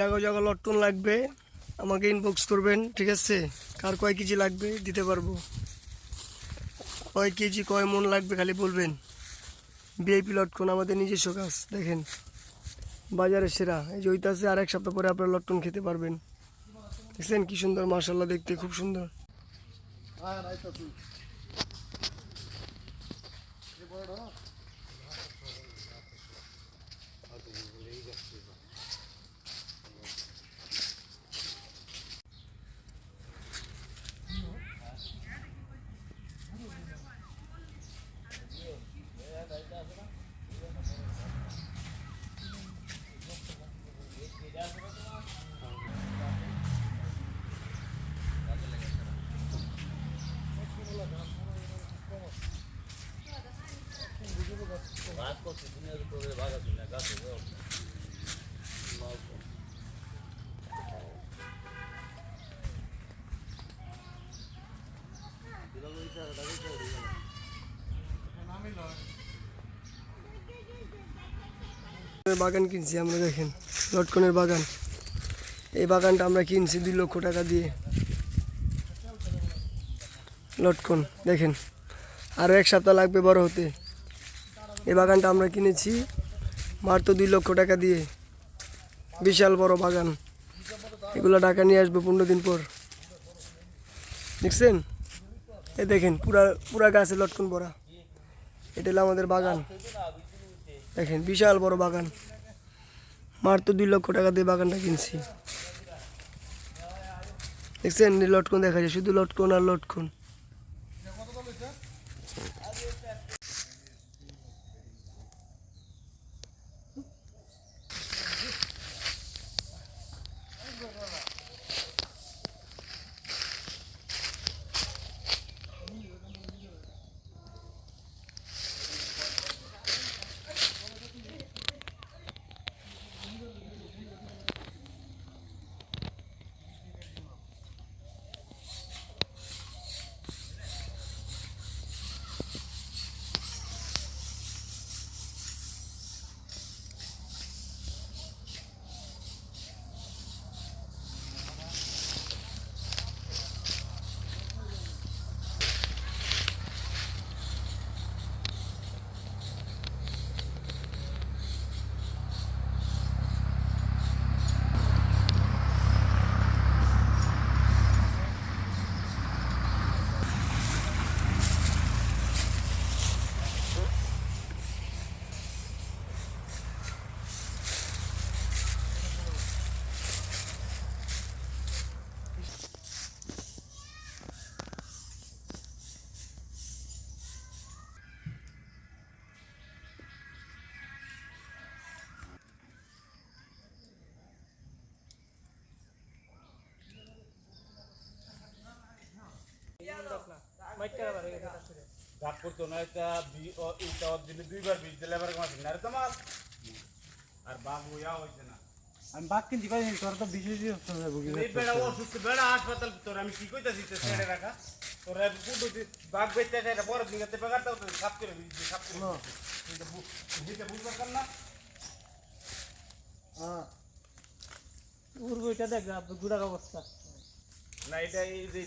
জায়গা জায়গা লটকন লাগবে, আমাকে ইনবক্স করবেন, ঠিক আছে? কার কয় কেজি লাগবে দিতে পারব। কয় কেজি, কয় মন লাগবে খালি বলবেন। ভিআইপি লটকন আমাদের নিজস্ব কাজ, দেখেন। বাজারের সেরা। এই যে ওইটা আছে আর এক সপ্তাহ পরে আপনারা লটকন খেতে পারবেন। দেখছেন কি সুন্দর মার্শাল্লাহ দেখতে খুব সুন্দর। বাগান কিনছি আমরা, দেখেন, লটকনের বাগান। এই বাগানটা আমরা কিনছি দুই লক্ষ টাকা দিয়ে। লটকন, দেখেন। আরও এক সপ্তাহ লাগবে বড় হতে। এই বাগানটা আমরা কিনেছি মাত্র দুই লক্ষ টাকা দিয়ে। বিশাল বড় বাগান। এগুলো টাকা নিয়ে আসব পনেরো দিন পর। দেখছেন? এ দেখেন, পুরা পুরা গাছে লটকন ভরা। এটা হলো আমাদের বাগান। দেখেন, বিশাল বড় বাগান। মাত্র দুই লক্ষ টাকা দিয়ে বাগানটা কিনছি। দেখছেন? লটকন দেখা যায়, শুধু লটকন আর লটকন। না এটা এটা দিলে দুইবার বীজ দিলে এবার মাছ না। তোমার! আর বাঘ হইয়া হইছে না। আমি বাঘ কিনতে পারি তোর তো বিশেষ এই বেড়া অসুস্থ বেড়া হাসপাতাল তোর আমি কি কইতাছি তো ছেড়ে রাখা? তোর কুটু বাঘ বেচতে এটা বড় দিকে তে বেগার দাও তো সাপ করে বীজ সাপ করে এটা বু- বুঝবার কার না। উর্গইটা দেখ গুড়ার অবস্থা। না এটা এই যে